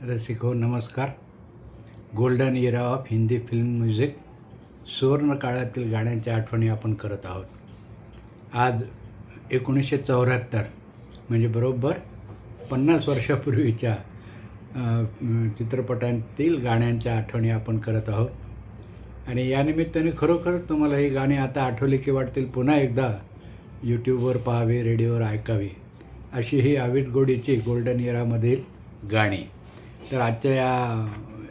रसिक हो नमस्कार. Golden era of Hindi film music सुवर्ण काळातील गाण्यांच्या आठवणी आपण करत आहोत. आज एकोणीसशे चौऱ्याहत्तर म्हणजे बरोबर पन्नास वर्षापूर्वीच्या चित्रपटांतील गाण्यांच्या आठवणी आपण करत आहोत. आणि या निमित्ताने खरोखरच तुम्हाला ही गाणी आता आठवली की वाटतील पुन्हा एकदा यूट्यूबवर पाहावी रेडिओवर ऐकावी अशी ही आविट गोडीची गोल्डन इरामधील गाणी. तर आजच्या या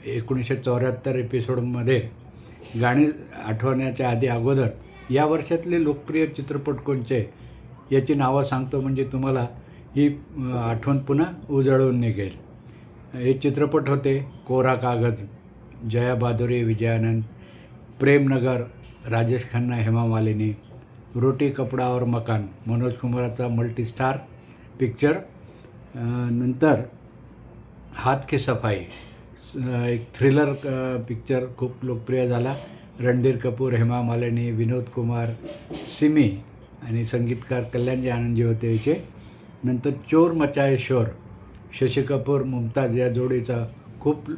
एकोणीसशे चौऱ्याहत्तर एपिसोडमध्ये गाणी आठवण्याच्या आधी अगोदर या वर्षातले लोकप्रिय चित्रपट कोणते याची नावं सांगतो म्हणजे तुम्हाला ही आठवण पुन्हा उजळून निघेल. हे चित्रपट होते कोरा कागज जया बादुरी विजयानंद प्रेमनगर राजेश खन्ना हेमा मालिनी रोटी कपडा और मकान मनोज कुमाराचा मल्टीस्टार पिक्चर नंतर हात की सफाई. स- एक थ्रिलर पिक्चर खूप लोकप्रिय झाला. रणधीर कपूर हेमा मालिनी विनोद कुमार सिमी आणि संगीतकार कल्याणजी आनंदजी होते याचे नंतर चोर मचाये शोर शशी कपूर मुमताज या जोडीचा खूप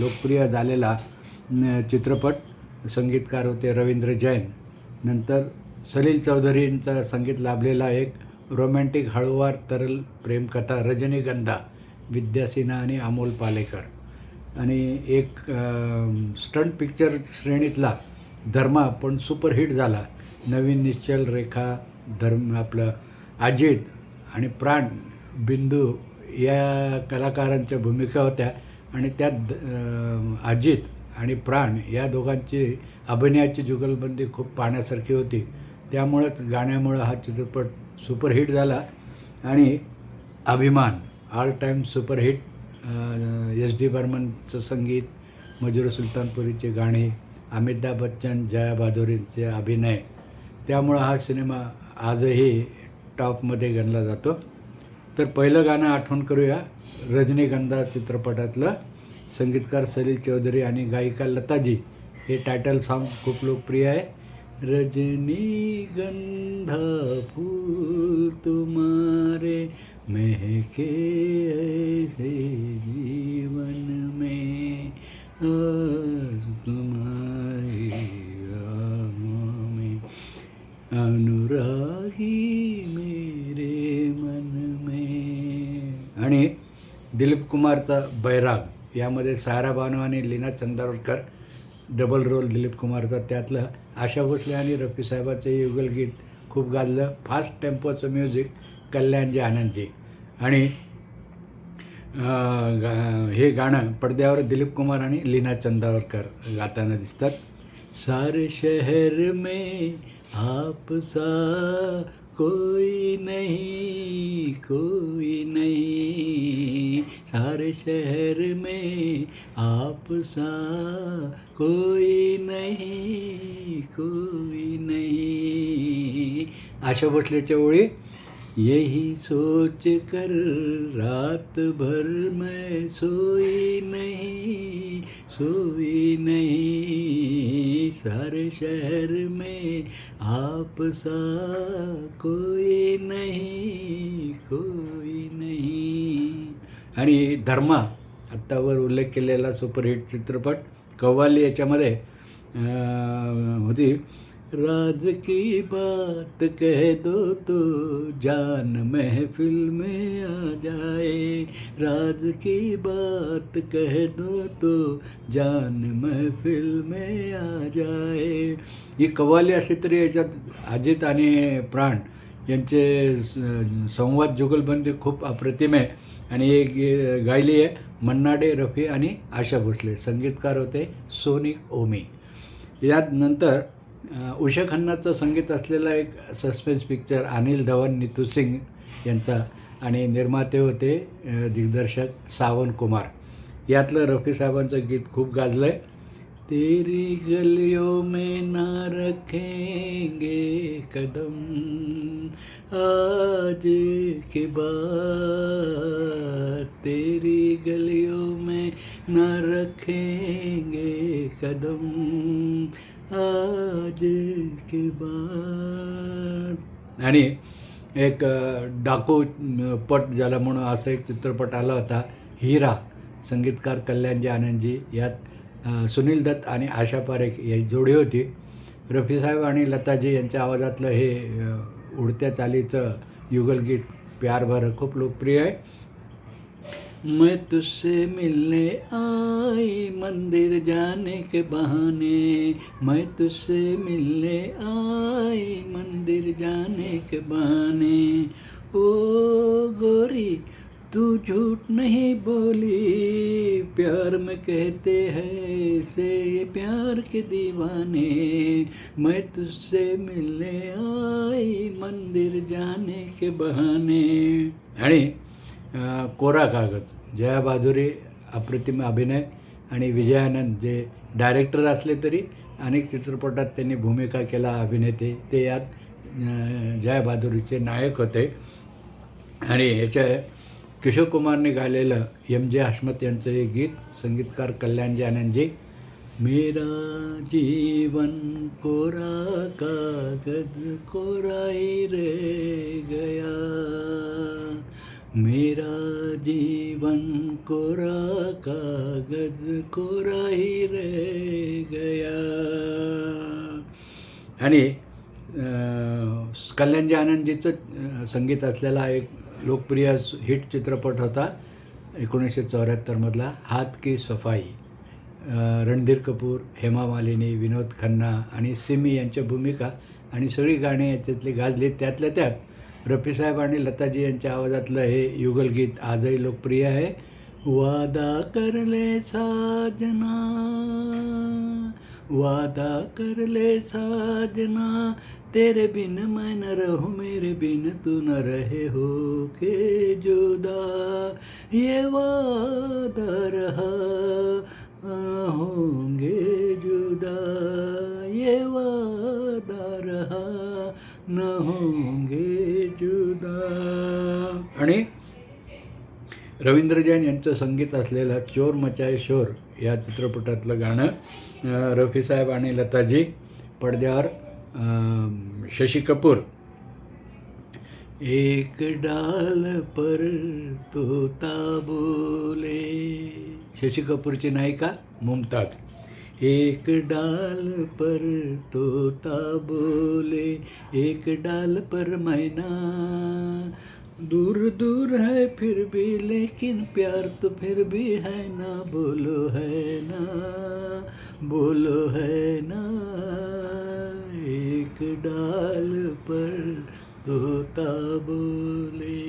लोकप्रिय झालेला चित्रपट. संगीतकार होते रवींद्र जैन. नंतर सलील चौधरींचा संगीत लाभलेला एक रोमॅन्टिक हळूवार तरल प्रेमकथा रजनीगंधा. विद्या सिन्हा आणि अमोल पालेकर. आणि एक स्टंट पिक्चर श्रेणीतला धर्मा पण सुपरहिट झाला. नवीन निश्चल रेखा धर्म आपलं अजित आणि प्राण बिंदू या कलाकारांच्या भूमिका होत्या. आणि त्यात अजित आणि प्राण या दोघांची अभिनयाची जुगलबंदी खूप पाहण्यासारखी होती. त्यामुळंच गाण्यामुळं हा चित्रपट सुपरहिट झाला. आणि अभिमान all time superhit S D बर्मनचं संगीत मजुर सुलतानपुरीचे गाणे अमिताभ बच्चन जया बहादुरींचे अभिनय. त्यामुळं हा सिनेमा आजही टॉपमध्ये गणला जातो. तर पहिलं गाणं आठवण करूया रजनीगंधा चित्रपटातलं. संगीतकार सलील चौधरी आणि गायिका लताजी. हे टायटल सॉन्ग खूप लोकप्रिय आहे. रजनीगंधा फूल तुम्हारे महके ऐसे जीवन में आज तुम्हारी राहों में अनुरागी मेरे मन में आणि दिलीप कुमारचा बैराग यामध्ये सारा बानो आणि लीना चंदावरकर डबल रोल दिलीप कुमारचा त्यातलं आशा भोसले आणि रफी साहेबाचं युगलगीत खूप गाजलं. फास्ट टेम्पोचं म्युझिक कल्याणजी आनंदजी. आणि गा- हे गाणं पडद्यावर दिलीप कुमार आणि लीना चंदावरकर गाताना दिसतात. सारे शहर में आप सा कोई नहीं कोई नहीं. सारे शहर में आप सा कोई नहीं कोई नहीं. आशा भोसलेच्या ओळी. यही सोच कर रात भर मैं सोई नहीं सोई नहीं। सारे शहर में आप सा कोई नहीं कोई नहीं। आणि धर्मा आत्तावर उल्लेख केलेला सुपरहिट चित्रपट कव्वाली याच्यामध्ये होती. राज की बात कह दो तो जान महफिल में आ जाए। राज की बात कह दो तो जान महफिल में आ जाए। ही कव्वाली असली तरी याच्यात अजित आणि प्राण यांचे स- संवाद जुगलबंदी खूप अप्रतिम आहे. आणि एक गायली आहे मन्नाडे रफी आणि आशा भोसले. संगीतकार होते सोनिक ओमी. यात नंतर उषा खन्नाचं संगीत असलेला एक सस्पेन्स पिक्चर अनिल धवन नितू सिंग यांचा आणि निर्माते होते दिग्दर्शक सावन कुमार. यातलं रफी साहेबांचं गीत खूप गाजलं आहे तेरी गलियों में ना रखेंगे कदम आज के बाद तेरी गलियों में ना रखेंगे कदम इसके बाद. आणि एक डाको डाकू पट ज्याला म्हणून असा एक चित्रपट आला होता हिरा संगीतकार कल्याणजी आनंदजी यात सुनील दत्त आणि आशा पारेख याची जोडी होती. रफीसाहेब आणि लताजी यांच्या आवाजातलं हे उडत्या चालीचं युगलगीत प्यार भर खूप लोकप्रिय आहे. मैं तुझसे मिलने आई मंदिर जाने के बहाने। मैं तुझसे मिलने आई मंदिर जाने के बहाने। ओ गोरी तू झूठ नहीं बोली। प्यार में कहते हैं से ये प्यार के दीवाने। मैं तुझसे मिलने आई मंदिर जाने के बहाने। आणि अ, कोरा कागज जया बहादुरी अप्रतिम अभिनय आणि विजयानंद जे डायरेक्टर असले तरी अनेक चित्रपटात त्यांनी भूमिका केला अभिनेते ते यात जया बहादुरीचे नायक होते. आणि याच्या किशोर कुमारने गायलेलं एम जे हसमत यांचं हे गीत संगीतकार कल्याणजी आनंदजी मेरा जीवन कोरा कागज कोराई रे गया मेरा जीवन कोरा कागज कोरा ही रह गया। आणि कल्याणजी आनंदजीचं संगीत असलेला एक लोकप्रिय हिट चित्रपट होता एकोणीसशे चौऱ्याहत्तरमधला हात की सफाई. रणधीर कपूर हेमा मालिनी विनोद खन्ना आणि सिमी यांच्या भूमिका आणि सगळी गाणी याच्यातली गाजली. त्यातल्या त्यात रफीसाहेब आणि लताजी यांच्या आवाजातलं हे युगलगीत आजही लोकप्रिय आहे. वादा करले साजना वादा करले साजना तेरे बिन मैं न रहूं मेरे बिन तू न रहे हो के जुदा। ये वादा रहा होंगे जुदा। ये वादा रहा न होंगे रवींद्र जैन यांचं संगीत असलेलं चोर मचाए शोर या चित्रपटातलं गाणं अं, रफीसाहेब आणि लताजी पडद्यावर शशी कपूर. एक डाल पर तोता बोले शशी कपूरची नायिका मुमताज. एक डाल पर तोता बोले एक डाल पर मैना. दूर दूर है फिर भी लेकिन प्यार तो फिर भी है ना। बोलो है ना बोलो है ना एक डाल पर तोता बोले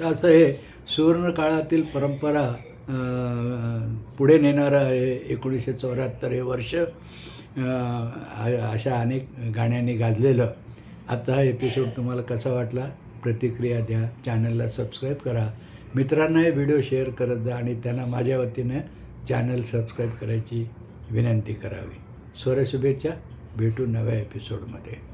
तर असं हे सुवर्ण काळातील परंपरा पुढे नेणारं आहे एकोणीसशे चौऱ्याहत्तर हे वर्ष अशा अनेक गाण्यांनी गाजलेलं. आजचा हा एपिसोड तुम्हाला कसा वाटला? प्रतिक्रिया द्या. चॅनलला सबस्क्राईब करा. मित्रांनाही व्हिडिओ शेअर करत जा आणि त्यांना माझ्या वतीनं चॅनल सबस्क्राईब करायची विनंती करावी. स्वरशुभेच्छा भेटू नव्या एपिसोडमध्ये